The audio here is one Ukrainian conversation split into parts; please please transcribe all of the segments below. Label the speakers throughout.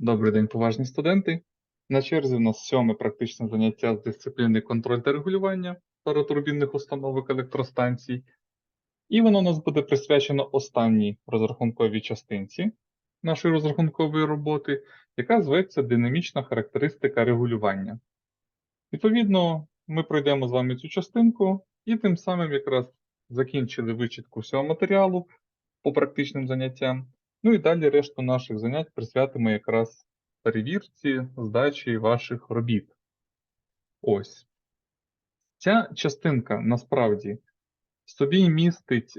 Speaker 1: Добрий день, поважні студенти. На черзі у нас сьоме практичне заняття з дисципліни контроль та регулювання паротурбінних установок електростанцій. І воно у нас буде присвячено останній розрахунковій частинці нашої розрахункової роботи, яка зветься динамічна характеристика регулювання. Відповідно, ми пройдемо з вами цю частинку і тим самим якраз закінчили вичитку всього матеріалу по практичним заняттям. Ну і далі решту наших занять присвятимо якраз перевірці, здачі ваших робіт. Ось. Ця частинка насправді собі містить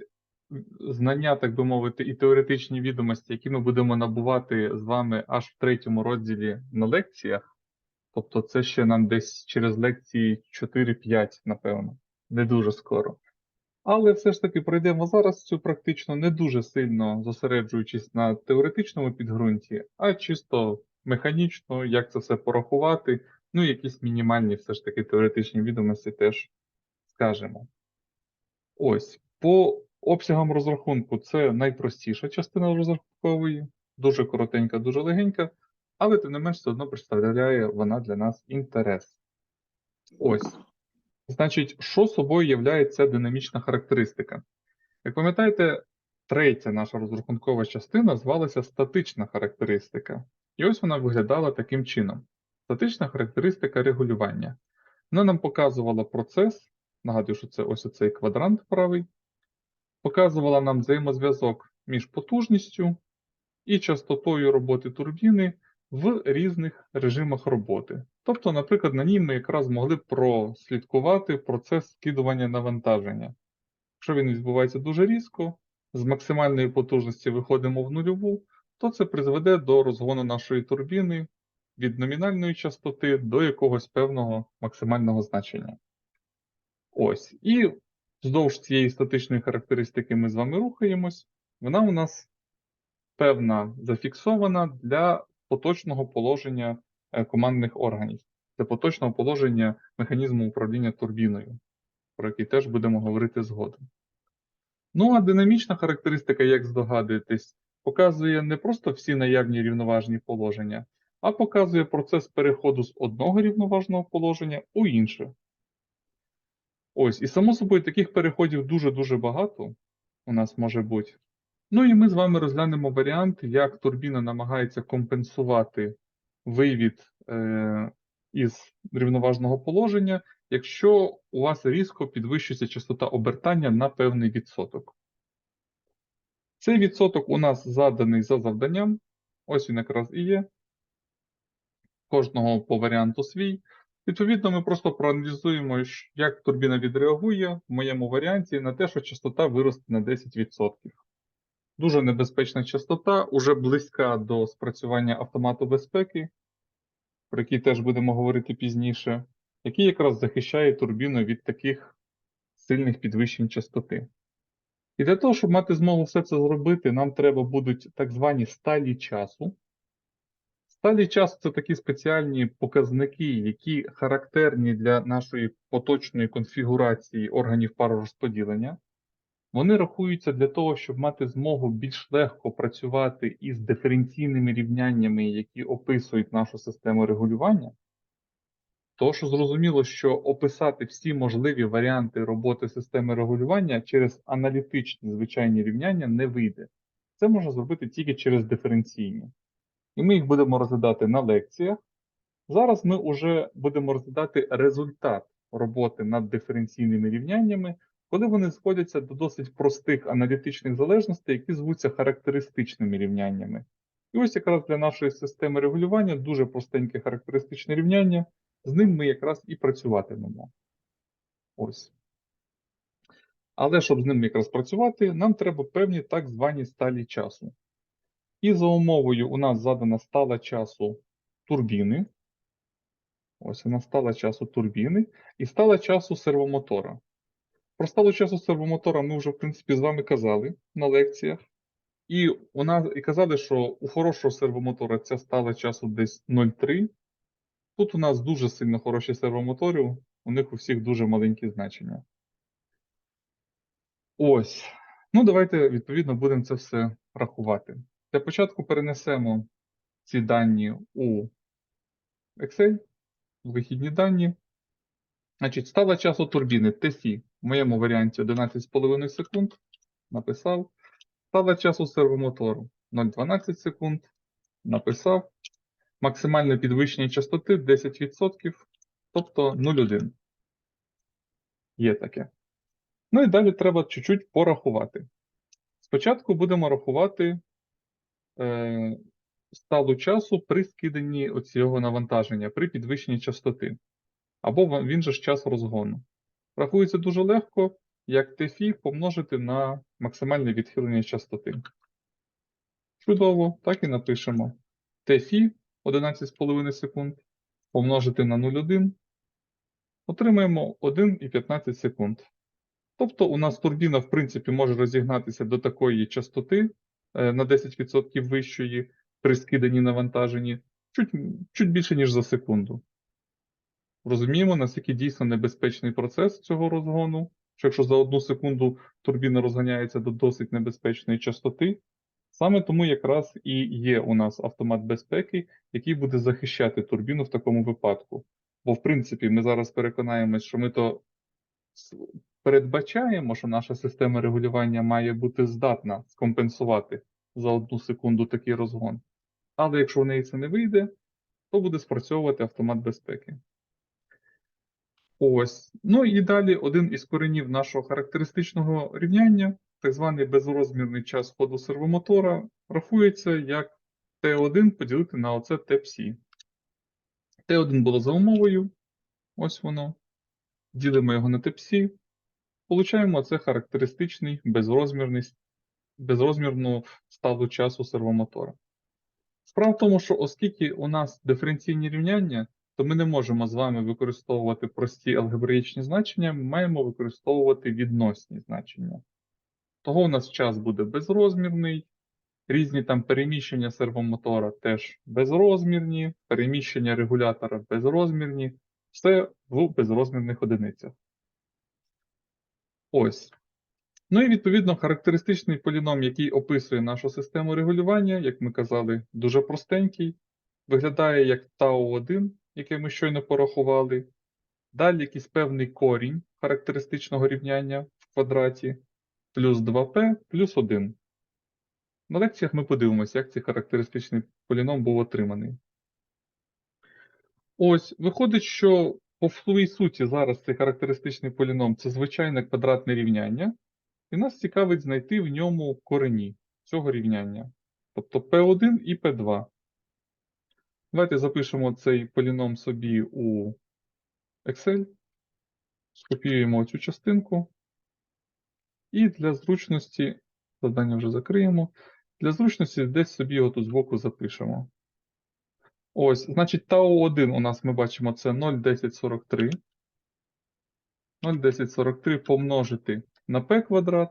Speaker 1: знання, так би мовити, і теоретичні відомості, які ми будемо набувати з вами аж в третьому розділі на лекціях. Тобто це ще нам десь через лекції 4-5, напевно, не дуже скоро. Але все ж таки пройдемо зараз цю практично не дуже сильно зосереджуючись на теоретичному підґрунті, а чисто механічно, як це все порахувати, ну і якісь мінімальні все ж таки теоретичні відомості теж скажемо. Ось, по обсягам розрахунку це найпростіша частина розрахункової, дуже коротенька, дуже легенька, але тим не менш все одно представляє вона для нас інтерес. Ось. Значить, що собою являє ця динамічна характеристика? Як пам'ятаєте, третя наша розрахункова частина звалася статична характеристика. І ось вона виглядала таким чином: статична характеристика регулювання. Вона нам показувала процес, нагадую, що це ось оцей квадрант правий, показувала нам взаємозв'язок між потужністю і частотою роботи турбіни в різних режимах роботи. Тобто, наприклад, на ній ми якраз могли прослідкувати процес скидування навантаження. Якщо він відбувається дуже різко, з максимальної потужності виходимо в нульову, то це призведе до розгону нашої турбіни від номінальної частоти до якогось певного максимального значення. Ось. І вздовж цієї статичної характеристики ми з вами рухаємось. Вона у нас певна зафіксована для поточного положення командних органів, для поточного положення механізму управління турбіною, про який теж будемо говорити згодом. Ну, а динамічна характеристика, як здогадуєтесь, показує не просто всі наявні рівноважні положення, а показує процес переходу з одного рівноважного положення у інше. Ось, і само собою таких переходів дуже-дуже багато у нас може бути. Ну і ми з вами розглянемо варіант, як турбіна намагається компенсувати вивід е, із рівноважного положення, якщо у вас різко підвищується частота обертання на певний відсоток. Цей відсоток у нас заданий за завданням. Ось він якраз і є. Кожного по варіанту свій. Відповідно, ми просто проаналізуємо, як турбіна відреагує в моєму варіанті на те, що частота виросте на 10%. Дуже небезпечна частота, уже близька до спрацювання автомату безпеки, про який теж будемо говорити пізніше, який якраз захищає турбіну від таких сильних підвищень частоти. І для того, щоб мати змогу все це зробити, нам треба будуть так звані сталі часу. Сталі часу це такі спеціальні показники, які характерні для нашої поточної конфігурації органів паророзподілення. Вони рахуються для того, щоб мати змогу більш легко працювати із диференційними рівняннями, які описують нашу систему регулювання. Тому що зрозуміло, що описати всі можливі варіанти роботи системи регулювання через аналітичні звичайні рівняння не вийде. Це можна зробити тільки через диференційні. І ми їх будемо розглядати на лекціях. Зараз ми вже будемо розглядати результат роботи над диференційними рівняннями коли вони сходяться до досить простих аналітичних залежностей, які звуться характеристичними рівняннями. І ось якраз для нашої системи регулювання дуже простеньке характеристичне рівняння, з ним ми якраз і працюватимемо. Ось. Але щоб з ним якраз працювати, нам треба певні так звані сталі часу. І за умовою у нас задана стала часу турбіни. Ось вона стала часу турбіни і стала часу сервомотора. Про сталу часу сервомотора ми вже, в принципі, з вами казали на лекціях. І у нас і казали, що у хорошого сервомотора ця стала часу десь 0,3. Тут у нас дуже сильно хороші сервомотори, у них у всіх дуже маленькі значення. Ось. Ну, давайте, відповідно, будемо це все рахувати. Для початку перенесемо ці дані у Excel, вихідні дані. Значить, стала часу турбіни TC в моєму варіанті 11,5 секунд. Написав. Стала часу сервомотору 0,12 секунд. Написав. Максимальне підвищення частоти 10%, тобто 0,1. Є таке. Ну і далі треба чуть-чуть порахувати. Спочатку будемо рахувати е, сталу часу при скиданні оцього навантаження, при підвищенні частоти. Або він же ж час розгону. Рахується дуже легко, як TFI помножити на максимальне відхилення частоти. Чудово, так і напишемо. TFI 11,5 секунд помножити на 0,1. Отримаємо 1,15 секунд. Тобто у нас турбіна, в принципі, може розігнатися до такої частоти е, на 10% вищої при скиданні навантаженні, чуть, чуть більше, ніж за секунду. Розуміємо, наскільки дійсно небезпечний процес цього розгону, що якщо за одну секунду турбіна розганяється до досить небезпечної частоти, саме тому якраз і є у нас автомат безпеки, який буде захищати турбіну в такому випадку. Бо, в принципі, ми зараз переконаємось, що ми то передбачаємо, що наша система регулювання має бути здатна скомпенсувати за одну секунду такий розгон. Але якщо в неї це не вийде, то буде спрацьовувати автомат безпеки. Ось. Ну і далі один із коренів нашого характеристичного рівняння, так званий безрозмірний час ходу сервомотора, рахується як Т1 поділити на оце ТПСі. Т1 було за умовою. Ось воно. Ділимо його на ТПСі. Получаємо це характеристичний безрозмірний, безрозмірну сталу часу сервомотора. Справа в тому, що оскільки у нас диференційні рівняння, то ми не можемо з вами використовувати прості алгебраїчні значення, ми маємо використовувати відносні значення. Того у нас час буде безрозмірний, різні там переміщення сервомотора теж безрозмірні, переміщення регулятора безрозмірні, все в безрозмірних одиницях. Ось. Ну і відповідно характеристичний поліном, який описує нашу систему регулювання, як ми казали, дуже простенький, виглядає як Тау-1, яке ми щойно порахували. Далі якийсь певний корінь характеристичного рівняння в квадраті, плюс 2p, плюс 1. На лекціях ми подивимося, як цей характеристичний поліном був отриманий. Ось, виходить, що по своїй суті зараз цей характеристичний поліном це звичайне квадратне рівняння, і нас цікавить знайти в ньому корені цього рівняння. Тобто P1 і P2. Давайте запишемо цей поліном собі у Excel, скопіюємо цю частинку. І для зручності, завдання вже закриємо. Для зручності десь собі його тут збоку запишемо. Ось, значить, Тау-1 у нас ми бачимо це 0,1043. 0,1043 помножити на p квадрат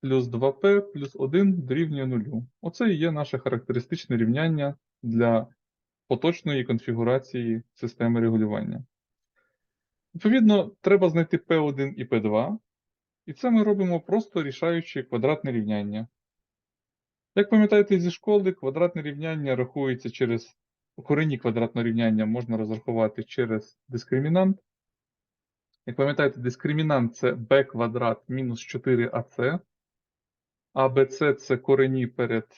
Speaker 1: плюс 2p плюс 1 дорівнює 0. Оце і є наше характеристичне рівняння для поточної конфігурації системи регулювання. Відповідно, треба знайти P1 і P2, і це ми робимо просто рішаючи квадратне рівняння. Як пам'ятаєте зі школи, квадратне рівняння рахується через корені квадратного рівняння можна розрахувати через дискримінант. Як пам'ятаєте, дискримінант це b квадрат мінус 4ac, а bc це корені перед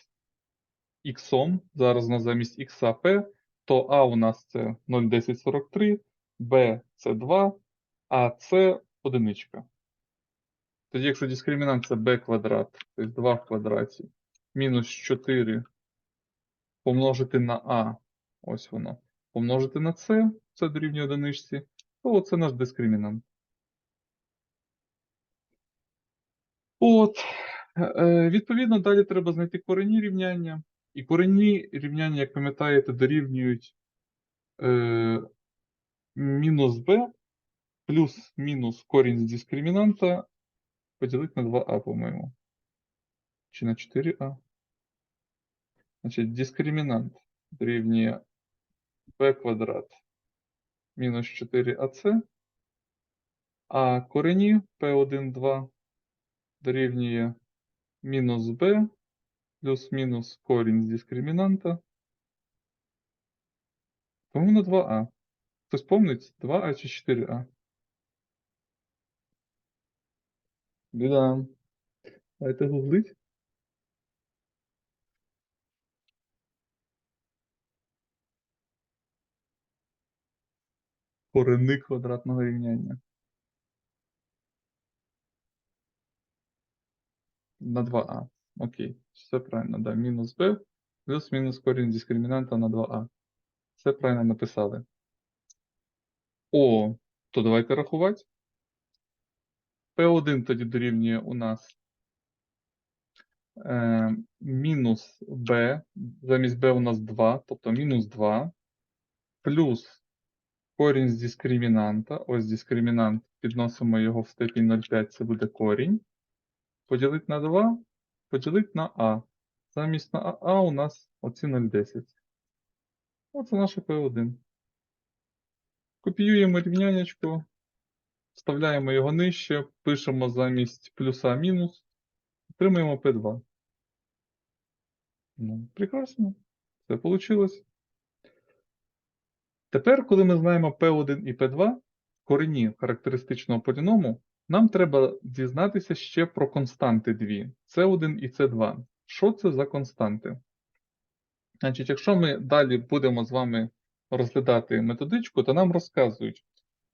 Speaker 1: х, зараз у нас замість х p, то а у нас це 0,1043, b це 2, а c одиничка. Тоді, якщо дискримінант це b квадрат, тобто 2 в квадраті, мінус 4 помножити на а, ось воно, помножити на c, це дорівнює одиничці, то це наш дискримінант. От, е, відповідно, далі треба знайти корені рівняння. І корені рівняння, як пам'ятаєте, дорівнюють е, мінус b плюс-мінус корінь з дискримінанта поділити на 2а, по-моєму. Чи на 4а? Значить, дискримінант дорівнює b квадрат мінус 4ac, а корені p1, 2 дорівнює мінус b плюс-мінус корінь з дискримінанта По-моєму, на 2А. Хтось помнить, 2А чи 4А? Біда. Давайте гуглить. Корени квадратного рівняння. На 2А. Окей, все правильно, да. Мінус b плюс-мінус корінь дискримінанта на 2а. Все правильно написали. О, то давайте рахувати. P1 тоді дорівнює у нас е, мінус b, замість b у нас 2, тобто мінус 2, плюс корінь з дискримінанта, ось дискримінант, підносимо його в степінь 0,5, це буде корінь. Поділити на 2, поділити на а. Замість на а у нас оці 0,10. Оце наше P1. Копіюємо рівнянечко, вставляємо його нижче, пишемо замість плюса мінус, отримуємо P2. Ну, прекрасно. Все вийшло. Тепер, коли ми знаємо P1 і P2, корені характеристичного поліному, нам треба дізнатися ще про константи дві C1 і C2. Що це за константи? Значить, якщо ми далі будемо з вами розглядати методичку, то нам розказують,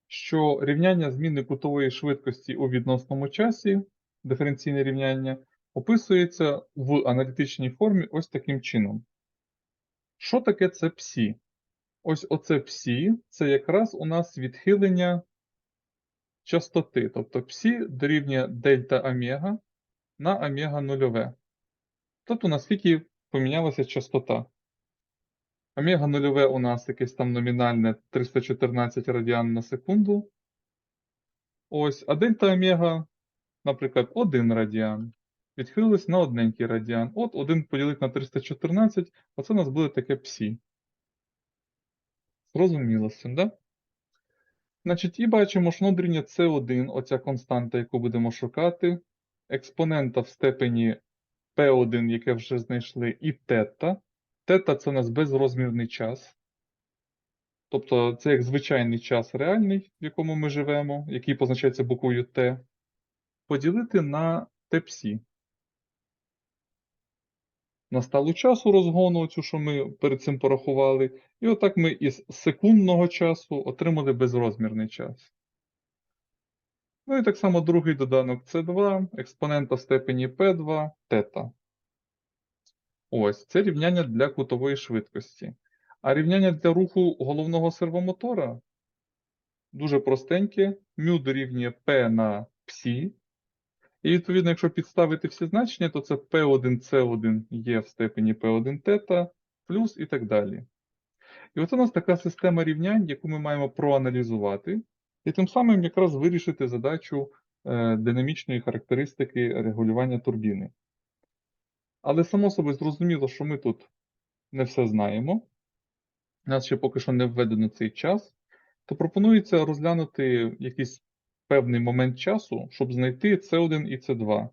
Speaker 1: що рівняння зміни кутової швидкості у відносному часі, диференційне рівняння, описується в аналітичній формі ось таким чином. Що таке це псі? Ось оце псі це якраз у нас відхилення частоти. Тобто псі дорівнює дельта омега на омега нульове. Тобто наскільки помінялася частота. Омега нульове у нас якесь там номінальне 314 радіан на секунду. Ось, а дельта омега, наприклад, 1 радіан. Відхилилось на одненький радіан. От 1 поділити на 314, оце у нас буде таке псі. Зрозуміло з цим, да? Значить, і бачимо, внутрішнє С1, оця константа, яку будемо шукати, експонента в степені P1, яке вже знайшли, і тета. Тета це у нас безрозмірний час. Тобто це як звичайний час реальний, в якому ми живемо, який позначається буквою Т, поділити на тепсі. На сталу часу розгону, цю, що ми перед цим порахували, і отак ми із секундного часу отримали безрозмірний час. Ну і так само другий доданок С2, експонента в степені P2, тета. Ось, це рівняння для кутової швидкості. А рівняння для руху головного сервомотора дуже простеньке. Мю дорівнює P на псі. І відповідно, якщо підставити всі значення, то це P1C1 є в степені P1 тета, плюс і так далі. І от у нас така система рівнянь, яку ми маємо проаналізувати, і тим самим якраз вирішити задачу е, динамічної характеристики регулювання турбіни. Але само собою зрозуміло, що ми тут не все знаємо. Нас ще поки що не введено цей час, то пропонується розглянути якийсь певний момент часу, щоб знайти С1 і С2.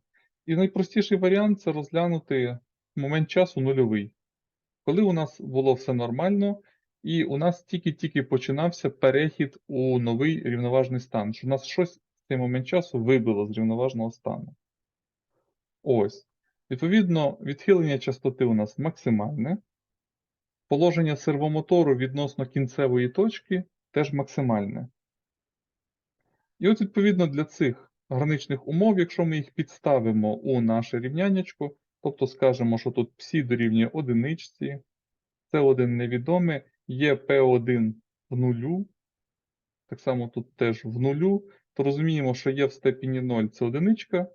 Speaker 1: І найпростіший варіант це розглянути момент часу нульовий. Коли у нас було все нормально, і у нас тільки-тільки починався перехід у новий рівноважний стан, що у нас щось в цей момент часу вибило з рівноважного стану. Ось. Відповідно, відхилення частоти у нас максимальне. Положення сервомотору відносно кінцевої точки теж максимальне. І от, відповідно, для цих граничних умов, якщо ми їх підставимо у наше рівняннячко, тобто скажемо, що тут псі дорівнює одиничці, С1 невідоме, є P1 в нулю, так само тут теж в нулю, то розуміємо, що є в степені 0 це одиничка,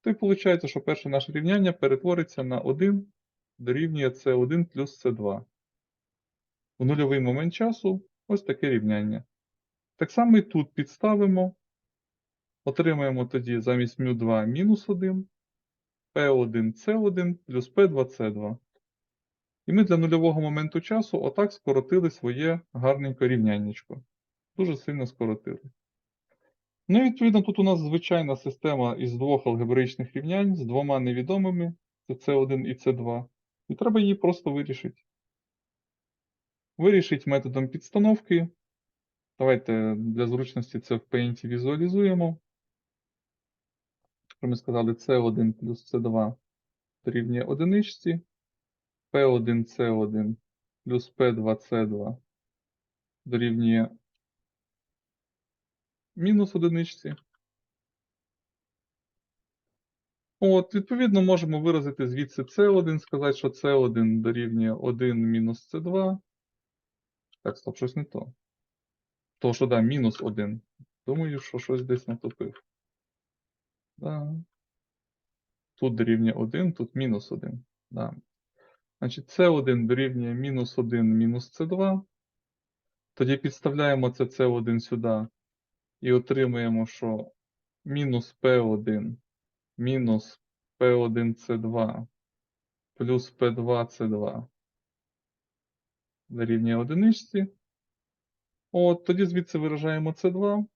Speaker 1: то й виходить, що перше наше рівняння перетвориться на 1 дорівнює С1 плюс С2. В нульовий момент часу ось таке рівняння. Так само і тут підставимо, отримаємо тоді замість μ2 мінус 1, P1C1 плюс P2C2. І ми для нульового моменту часу отак скоротили своє гарненьке рівняннячко. Дуже сильно скоротили. Ну і відповідно, тут у нас звичайна система із двох алгебраїчних рівнянь з двома невідомими, це С1 і С2. І треба її просто вирішити. Вирішить методом підстановки. Давайте для зручності це в Paint візуалізуємо. Що ми сказали, C1 плюс C2 дорівнює одиничці, P1 C1 плюс P2 C2 дорівнює мінус одиничці. От, відповідно, можемо виразити звідси C1, сказати, що C1 дорівнює 1 мінус C2. Так, стоп, щось не то. То, що да, мінус 1. Думаю, що щось десь натопив. Да. Тут дорівнює 1, тут мінус 1. Да. Значить, C1 дорівнює мінус 1 мінус C2. Тоді підставляємо це C1 сюди і отримуємо, що мінус P1 мінус P1C2 плюс P2C2 дорівнює одиничці. От, тоді звідси виражаємо C2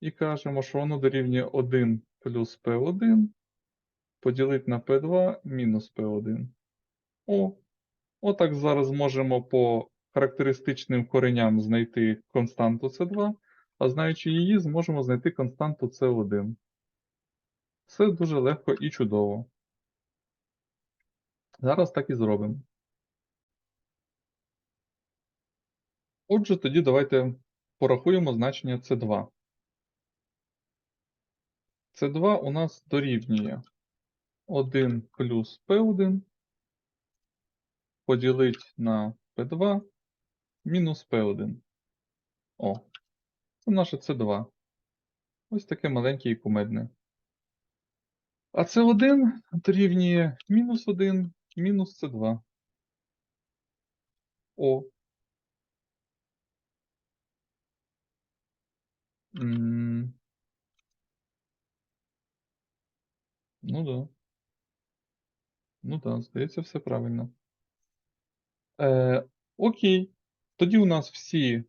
Speaker 1: і кажемо, що воно дорівнює 1 плюс P1 поділити на P2 мінус P1. О, отак зараз можемо по характеристичним кореням знайти константу C2, а знаючи її, зможемо знайти константу C1. Все дуже легко і чудово. Зараз так і зробимо. Отже, тоді давайте порахуємо значення C2. C2 у нас дорівнює 1 плюс P1 поділить на P2 мінус P1. О, це наше C2. Ось таке маленьке і кумедне. А С1 дорівнює мінус 1 мінус С2. О. М. Ну да. Ну да, здається, все правильно. Е, окей. Тоді у нас всі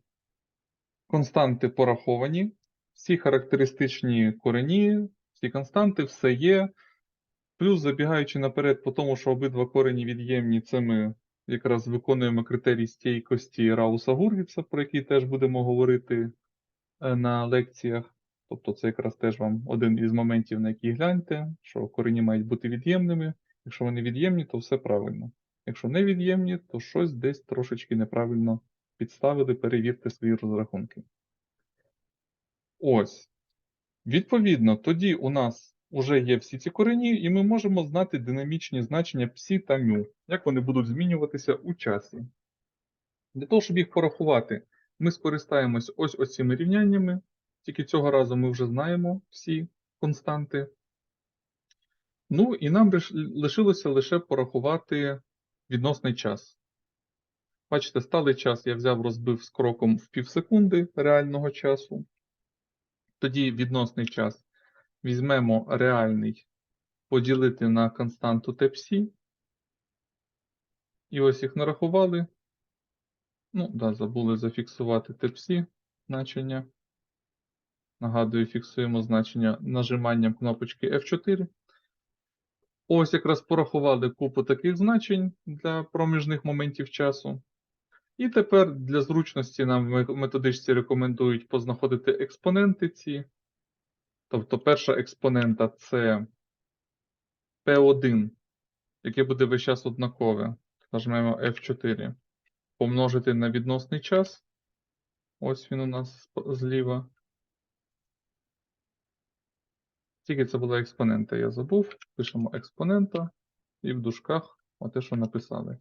Speaker 1: константи пораховані, всі характеристичні корені, всі константи, все є. Плюс, забігаючи наперед, по тому, що обидва корені від'ємні, це ми якраз виконуємо критерій стійкості Рауса Гурвіца, про який теж будемо говорити е, на лекціях. Тобто це якраз теж вам один із моментів, на який гляньте, що корені мають бути від'ємними. Якщо вони від'ємні, то все правильно. Якщо не від'ємні, то щось десь трошечки неправильно підставили, перевірте свої розрахунки. Ось. Відповідно, тоді у нас вже є всі ці корені, і ми можемо знати динамічні значення псі та мю, як вони будуть змінюватися у часі. Для того, щоб їх порахувати, ми скористаємось ось оцими рівняннями. Тільки цього разу ми вже знаємо всі константи. Ну, і нам лишилося лише порахувати відносний час. Бачите, сталий час я взяв, розбив з кроком в пів секунди реального часу. Тоді відносний час візьмемо реальний поділити на константу tpc. І ось їх нарахували. Ну, да, забули зафіксувати tpc значення. Нагадую, фіксуємо значення нажиманням кнопочки F4. Ось якраз порахували купу таких значень для проміжних моментів часу. І тепер для зручності нам в методичці рекомендують познаходити експоненти ці. Тобто перша експонента це P1, яке буде весь час однакове. Нажмемо F4. Помножити на відносний час. Ось він у нас зліва. Тільки це була експонента, я забув. Пишемо експонента і в дужках оте, що написали.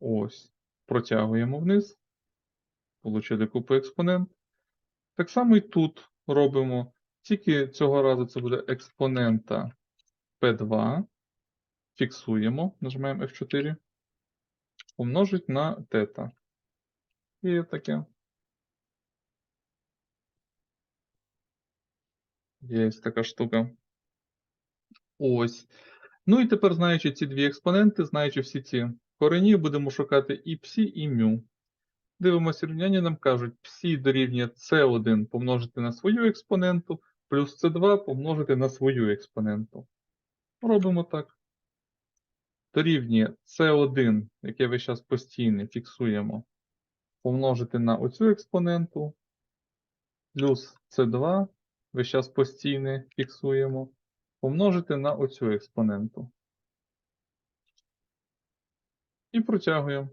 Speaker 1: Ось. Протягуємо вниз. Получили купу експонент. Так само і тут робимо. Тільки цього разу це буде експонента P2. Фіксуємо, нажимаємо F4. Умножить на тета. І таке. Є така штука. Ось. Ну і тепер, знаючи ці дві експоненти, знаючи всі ці корені, будемо шукати і псі, і мю. Дивимося рівняння, нам кажуть, псі дорівнює c1 помножити на свою експоненту, плюс c2 помножити на свою експоненту. Робимо так. дорівнює С1, яке ви зараз постійне фіксуємо, помножити на оцю експоненту, плюс С2, ви зараз постійне фіксуємо, помножити на оцю експоненту. І протягуємо.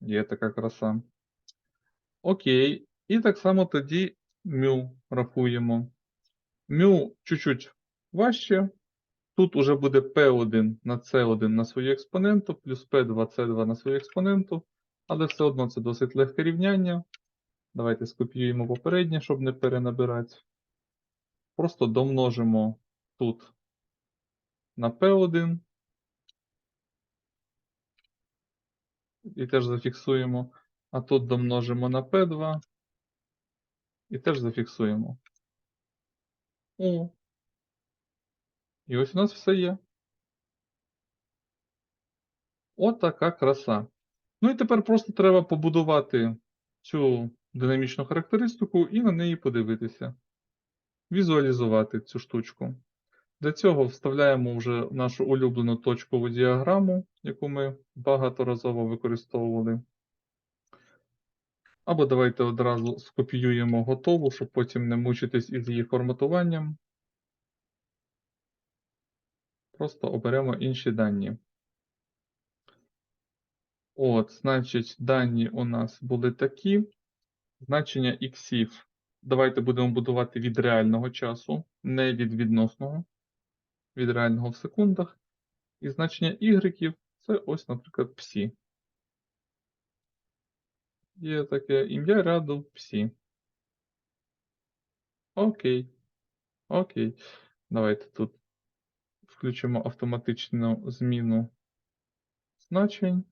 Speaker 1: Є така краса. Окей. І так само тоді мю рахуємо. Мю чуть-чуть важче. Тут уже буде P1 на C1 на свою експоненту, плюс P2 C2 на свою експоненту. Але все одно це досить легке рівняння. Давайте скопіюємо попереднє, щоб не перенабирати. Просто домножимо тут на P1. І теж зафіксуємо. А тут домножимо на P2. І теж зафіксуємо. О. І ось у нас все є. От краса. Ну і тепер просто треба побудувати цю динамічну характеристику і на неї подивитися. Візуалізувати цю штучку. Для цього вставляємо вже нашу улюблену точкову діаграму, яку ми багаторазово використовували. Або давайте одразу скопіюємо готову, щоб потім не мучитись із її форматуванням. Просто оберемо інші дані. От, значить, дані у нас були такі. Значення іксів. Давайте будемо будувати від реального часу, не від відносного, від реального в секундах. І значення ігреків це ось, наприклад, псі. Є таке ім'я ряду псі. Окей. Окей. Давайте тут включимо автоматичну зміну значень.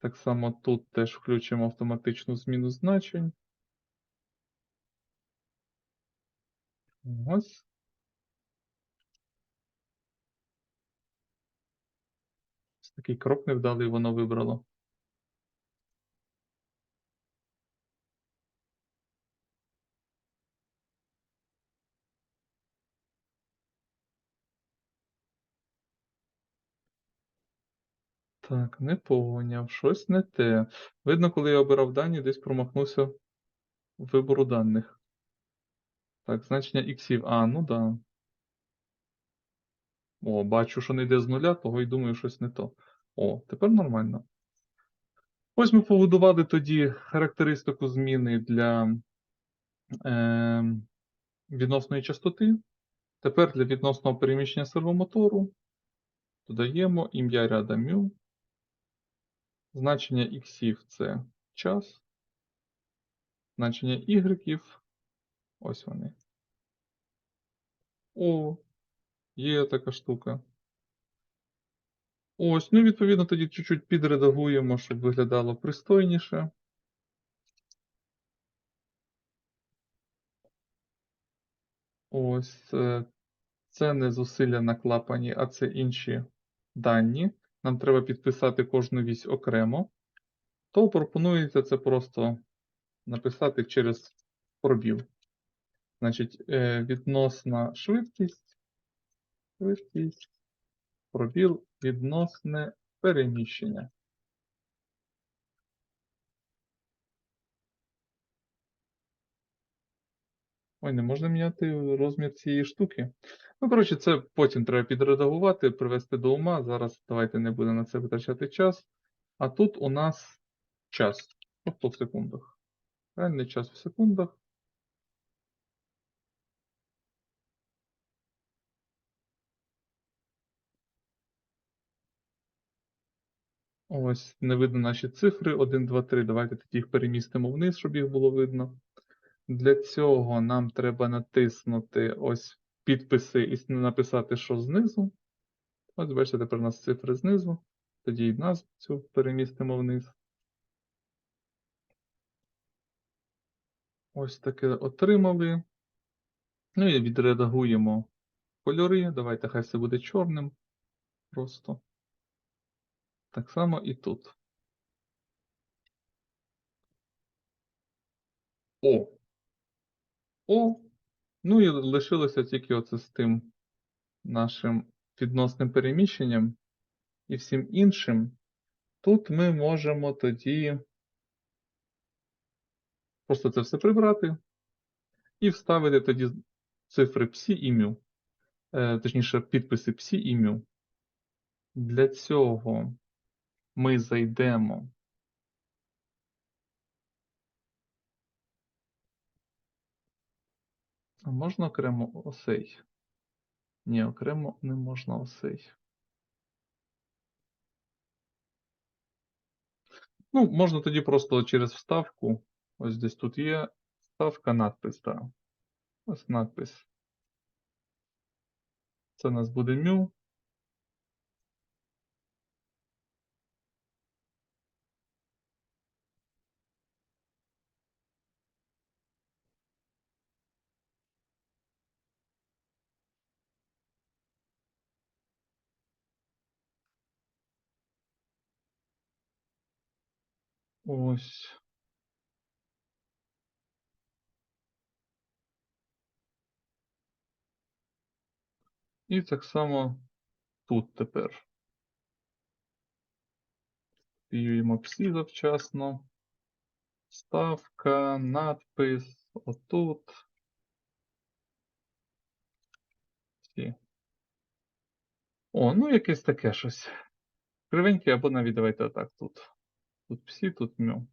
Speaker 1: Так само тут теж включимо автоматичну зміну значень. Ось. Ось такий крок невдалий воно вибрало. Так, не поняв, щось не те. Видно, коли я обирав дані, десь промахнувся вибору даних. Так, значення іксів. А, ну да. О, бачу, що не йде з нуля, того і думаю, щось не то. О, тепер нормально. Ось ми побудували тоді характеристику зміни для е, відносної частоти. Тепер для відносного переміщення сервомотору додаємо ім'я ряда μ. Значення іксів це час. Значення ігреків. Ось вони. О, є така штука. Ось, ну, відповідно, тоді чуть-чуть підредагуємо, щоб виглядало пристойніше. Ось, е, це не зусилля на клапані, а це інші дані. Нам треба підписати кожну вісь окремо. То пропонується це просто написати через пробіл. Значить, е, відносна швидкість, швидкість, пробіл, відносне переміщення. Ой, не можна міняти розмір цієї штуки. Ну, коротше, це потім треба підредагувати, привести до ума. Зараз давайте не будемо на це витрачати час. А тут у нас час, тобто в секундах. Реальний час в секундах. Ось, не видно наші цифри. 1, 2, 3. Давайте тоді їх перемістимо вниз, щоб їх було видно. Для цього нам треба натиснути ось підписи і написати, що знизу. Ось, бачите, тепер у нас цифри знизу. Тоді і назву цю перемістимо вниз. Ось таке отримали. Ну і відредагуємо кольори. Давайте хай все буде чорним. Просто. Так само і тут. О! О! Ну і лишилося тільки оце з тим нашим відносним переміщенням і всім іншим, тут ми можемо тоді просто це все прибрати і вставити тоді цифри псі і е, точніше, підписи псі і мю. Для цього ми зайдемо. А можна окремо осей? Ні, окремо не можна осей. Ну, можна тоді просто через вставку. Ось десь тут є вставка надпис, так. Ось надпис. Це у нас буде мю. Ось. І так само тут тепер. Копіюємо всі завчасно. Ставка, надпис, отут. Всі. О, ну якесь таке щось. Кривеньке, або навіть давайте отак тут. Тут всі, тут мю.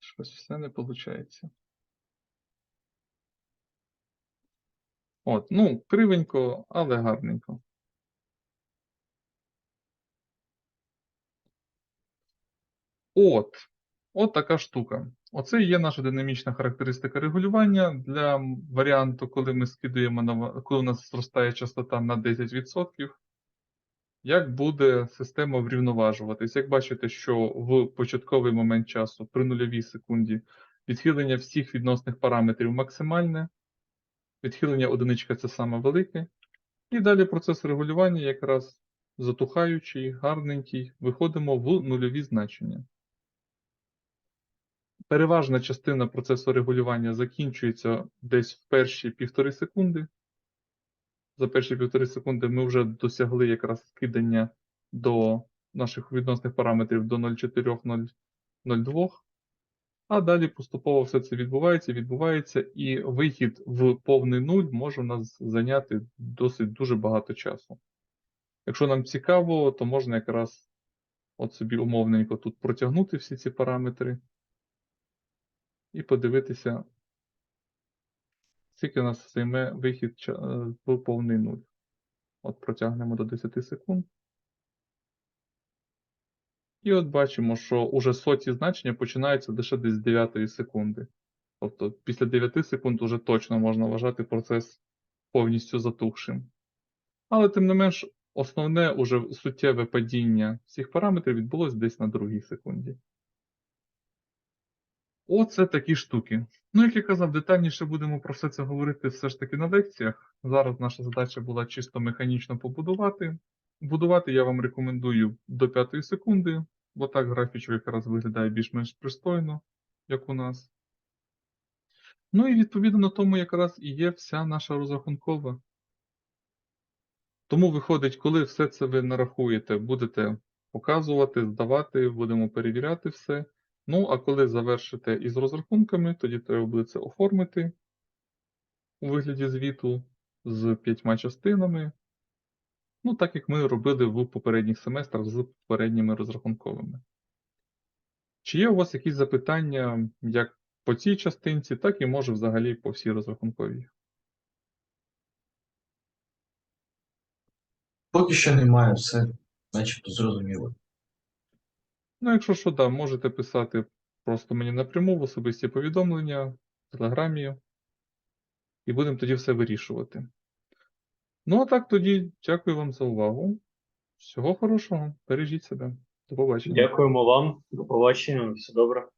Speaker 1: Щось все не виходить. От, ну, кривенько, але гарненько. От, от така штука. Оце і є наша динамічна характеристика регулювання для варіанту, коли ми скидуємо на коли у нас зростає частота на 10%. Як буде система врівноважуватись? Як бачите, що в початковий момент часу при нульовій секунді відхилення всіх відносних параметрів максимальне, відхилення одиничка це саме велике. І далі процес регулювання якраз затухаючий, гарненький, виходимо в нульові значення. Переважна частина процесу регулювання закінчується десь в перші півтори секунди. За перші півтори секунди ми вже досягли якраз скидання до наших відносних параметрів до 0,4-0,02. А далі поступово все це відбувається, відбувається, і вихід в повний нуль може у нас зайняти досить дуже багато часу. Якщо нам цікаво, то можна якраз от собі умовненько тут протягнути всі ці параметри і подивитися, скільки нас займе вихід е, в повний нуль. От протягнемо до 10 секунд. І от бачимо, що уже соті значення починаються лише десь з 9 секунди. Тобто після 9 секунд уже точно можна вважати процес повністю затухшим. Але тим не менш, основне уже суттєве падіння всіх параметрів відбулось десь на другій секунді. Оце такі штуки. Ну, як я казав, детальніше будемо про все це говорити все ж таки на лекціях. Зараз наша задача була чисто механічно побудувати. Будувати я вам рекомендую до 5 секунди, бо так графічок якраз виглядає більш-менш пристойно, як у нас. Ну і відповідно тому якраз і є вся наша розрахункова. Тому виходить, коли все це ви нарахуєте, будете показувати, здавати, будемо перевіряти все. Ну, а коли завершите із розрахунками, тоді треба буде це оформити у вигляді звіту з п'ятьма частинами. Ну, так як ми робили в попередніх семестрах з попередніми розрахунковими. Чи є у вас якісь запитання як по цій частинці, так і може взагалі по всій розрахунковій?
Speaker 2: Поки що немає, все начебто зрозуміло.
Speaker 1: Ну, якщо що, да, можете писати просто мені напряму в особисті повідомлення в Телеграмі, і будемо тоді все вирішувати. Ну, а так тоді дякую вам за увагу. Всього хорошого, бережіть себе. До побачення.
Speaker 3: Дякуємо вам. До побачення. Все добре.